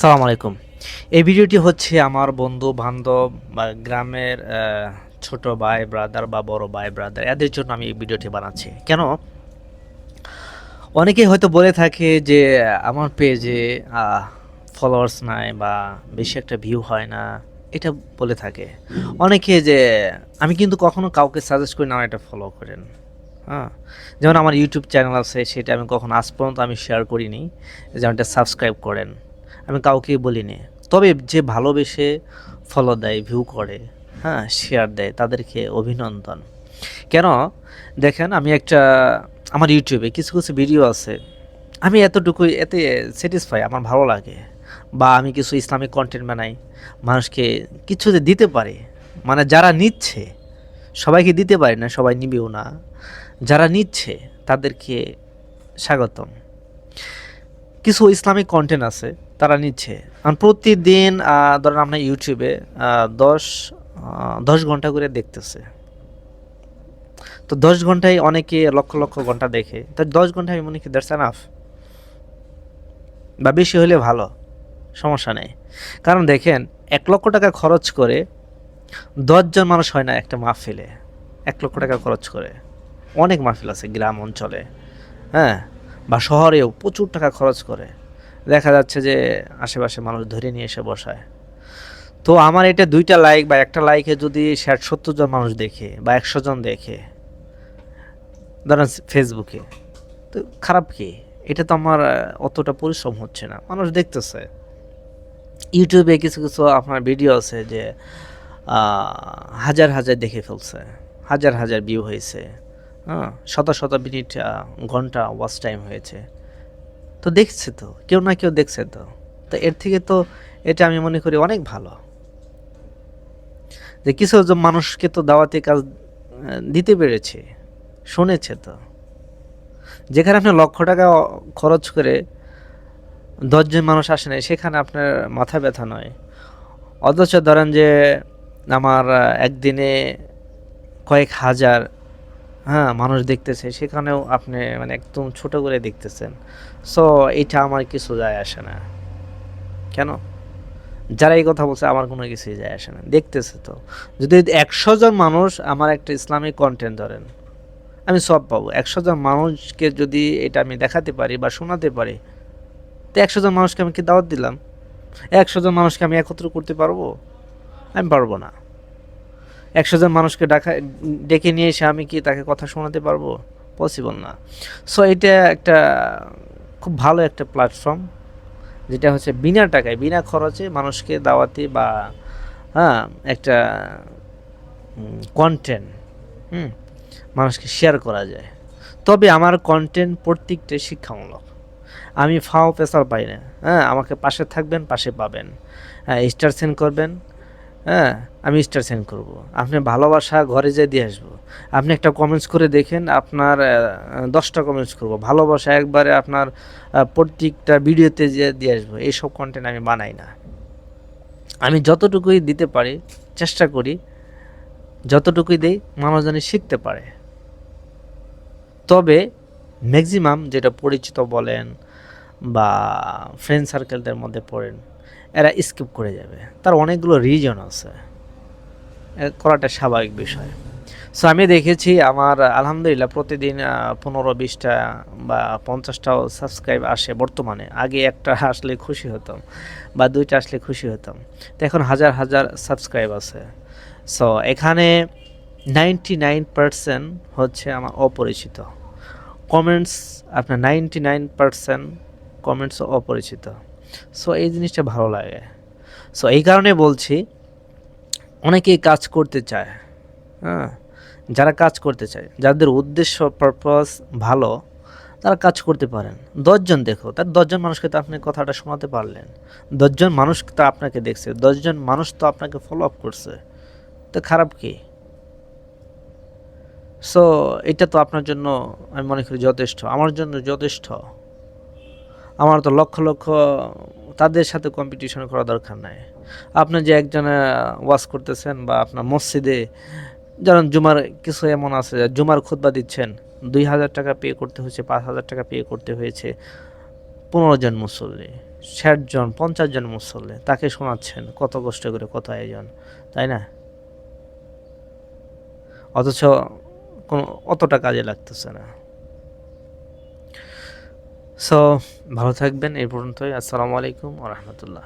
সালাম আলাইকুম। এই ভিডিওটি হচ্ছে আমার বন্ধু, বান্ধব, বা গ্রামের ছোট ভাই ব্রাদার বা বড় ভাই ব্রাদার এদের জন্য আমি এই ভিডিওটি বানাচ্ছি। কেন? অনেকেই হয়তো বলে থাকে যে, আমার পেজে ফলোয়ার্স নাই বা বেশি একটা ভিউ হয় না, এটা বলে থাকে। অনেকে যে, আমি কিন্তু কখনো কাউকে সাজেস্ট করি না এটা ফলো করেন। হ্যাঁ? যেমন আমার ইউটিউব চ্যানেল আছে, সেটা আমি কখনো আজ পর্যন্ত আমি শেয়ার করিনি যেমন এটা সাবস্ক্রাইব করেন। আমি কাউকেই বলিনি। তবে যে ভালোবেসে ফলো দেয় ভিউ করে হ্যাঁ শেয়ার দেয়, তাদেরকে অভিনন্দন। কেন? দেখেন, আমি একটা, আমার ইউটিউবে কিছু কিছু ভিডিও আছে। আমি এতটুকু এতে স্যাটিসফাই আমার ভালো লাগে। বা আমি কিছু ইসলামিক কন্টেন্ট বানাই, মানুষকে কিছু যে দিতে পারে মানে যারা নিচ্ছে, সবাইকে দিতে পারি না, সবাই নিবেও না। যারা নিচ্ছে, তাদেরকে স্বাগতম। কিছু ইসলামিক কন্টেন্ট আছে, তারা নিচ্ছে। আর প্রতিদিন ধরেন আপনার ইউটিউবে দশ দশ ঘণ্টা করে দেখতেছে। তো দশ ঘন্টায় অনেকে লক্ষ লক্ষ ঘণ্টা দেখে। তো দশ ঘণ্টা আমি মনে করি দ্যাটস এনাফ বা বেশি হলে ভালো, সমস্যা নেই। কারণ দেখেন, এক লক্ষ টাকা খরচ করে দশজন মানুষ হয় না একটা মাহফিলে। এক লক্ষ টাকা খরচ করে। অনেক মাহফিল আছে গ্রাম অঞ্চলে। হ্যাঁ? বা শহরেও প্রচুর টাকা খরচ করে। দেখা যাচ্ছে যে আশেপাশে মানুষ ধরে নিয়ে এসে বসায়। তো আমার এটা দুইটা লাইক বা একটা লাইকে যদি ষাট, সত্তর জন মানুষ দেখে বা একশো জন দেখে, ধরেন ফেসবুকে তো খারাপ কি? এটা তো আমার অতটা পরিশ্রম হচ্ছে না। মানুষ দেখতেছে। ইউটিউবে কিছু কিছু আপনার ভিডিও আছে যে হাজার হাজার দেখে ফেলছে। হাজার হাজার ভিউ হয়েছে। হ্যাঁ। শত শত মিনিট ঘণ্টা ওয়াচ টাইম হয়েছে। তো দেখছে তো, কেউ না কেউ দেখছে তো। তো এর থেকে তো এটা আমি মনে করি অনেক ভালো। যে কিছু মানুষকে তো দাওয়াতি কাজ দিতে পেরেছে, শুনেছে তো। যেখানে আপনি লক্ষ টাকা খরচ করে দশজন মানুষ আসে না সেখানে আপনার মাথা ব্যথা নয়। অথচ ধরেন যে, আমার একদিনে কয়েক হাজার হ্যাঁ মানুষ দেখতেছে। সেখানেও আপনি মানে একদম ছোট করে দেখতেছেন। সো এটা আমার কিছু যায় আসে না। কেন? যারা এই কথা বলছে, আমার কোনো কিছুই যায় আসে না। দেখতেছে তো। যদি একশো জন মানুষ আমার একটা ইসলামিক কন্টেন্ট ধরেন, আমি সব পাবো। একশো জন মানুষকে যদি এটা আমি দেখাতে পারি বা শোনাতে পারি, তো একশো জন মানুষকে আমি কি দাওয়াত দিলাম? একশো জন মানুষকে আমি একত্র করতে পারব? আমি পারব না। একশো জন মানুষকে ডাকা, ডেকে নিয়ে এসে আমি কি তাকে কথা শোনাতে পারব? পসিবল না। সো এটা একটা খুব ভালো একটা প্ল্যাটফর্ম যেটা হচ্ছে বিনা টাকায়, বিনা খরচে মানুষকে দাওয়াতে বা হ্যাঁ একটা কন্টেন্ট হুম, মানুষকে শেয়ার করা যায়। তবে আমার কন্টেন্ট প্রত্যেকটা শিক্ষামূলক। আমি ফাও পেশাল পাই না। হ্যাঁ আমাকে পাশে থাকবেন, পাশে পাবেন। হ্যাঁ স্টার সেন্ড করবেন। হ্যাঁ আমি স্টার সেন্ড করব। আপনি ভালোবাসা ঘরে যেয়ে দিয়ে আসব। আপনি একটা কমেন্টস করে দেখেন, আপনার দশটা কমেন্টস করব। ভালোবাসা একবারে আপনার প্রত্যেকটা ভিডিওতে যে দিয়ে আসব, এইসব কন্টেন্ট আমি বানাই না। আমি যতটুকুই দিতে পারি, চেষ্টা করি, যতটুকুই দেই মানুষ জানি শিখতে পারে। তবে ম্যাক্সিমাম যেটা পরিচিত বলেন বা ফ্রেন্ড সার্কেলদের মধ্যে পড়েন এরা স্কিপ করে যাবে। তার অনেকগুলো রিজন আছে। করাটা স্বাভাবিক বিষয়। সো আমি দেখেছি আমার, আলহামদুলিল্লাহ, প্রতিদিন পনেরো বিশটা বা পঞ্চাশটাও সাবস্ক্রাইব আসে বর্তমানে। আগে একটা আসলে খুশি হতাম বা দুইটা আসলে খুশি হতাম। তো এখন হাজার হাজার সাবস্ক্রাইব আছে। সো এখানে নাইনটি নাইন পার্সেন্ট হচ্ছে আমার অপরিচিত। কমেন্টস আপনার নাইনটি নাইন পার্সেন্ট কমেন্টস অপরিচিত। সো এই জিনিসটা ভালো লাগে। সো এই কারণে বলছি, অনেকেই কাজ করতে চায়। হ্যাঁ? যারা কাজ করতে চায়, যাদের উদ্দেশ্য পারপাস ভালো, তারা কাজ করতে পারেন। দশজন দেখো, তার দশজন মানুষকে তো আপনি কথাটা শোনাতে পারলেন। দশজন মানুষ তো আপনাকে দেখছে, দশজন মানুষ তো আপনাকে ফলো আপ করছে। তো খারাপ কি? সো এটা তো আপনার জন্য আমি মনে করি যথেষ্ট, আমার জন্য যথেষ্ট। আমার তো লক্ষ লক্ষ তাদের সাথে কম্পিটিশন করা দরকার নাই। আপনি যে একজনে ওয়াশ করতেছেন বা আপনার মসজিদে যেমন জুমার কিছু এমন আছে, জুমার খুতবা দিচ্ছেন, দুই হাজার টাকা পে করতে হয়েছে, পাঁচ হাজার টাকা পে করতে হয়েছে, পনেরো জন মুসল্লি, ষাট জন, পঞ্চাশ জন মুসল্লি, তাকে শোনাচ্ছেন কত কষ্ট করে, কত আয়োজন, তাই না? অথচ কোনো, অতটা কাজে লাগতেছে না। সো ভালো থাকবেন এই পর্যন্তই। আসসালামু আলাইকুম রহমতুল্লাহ।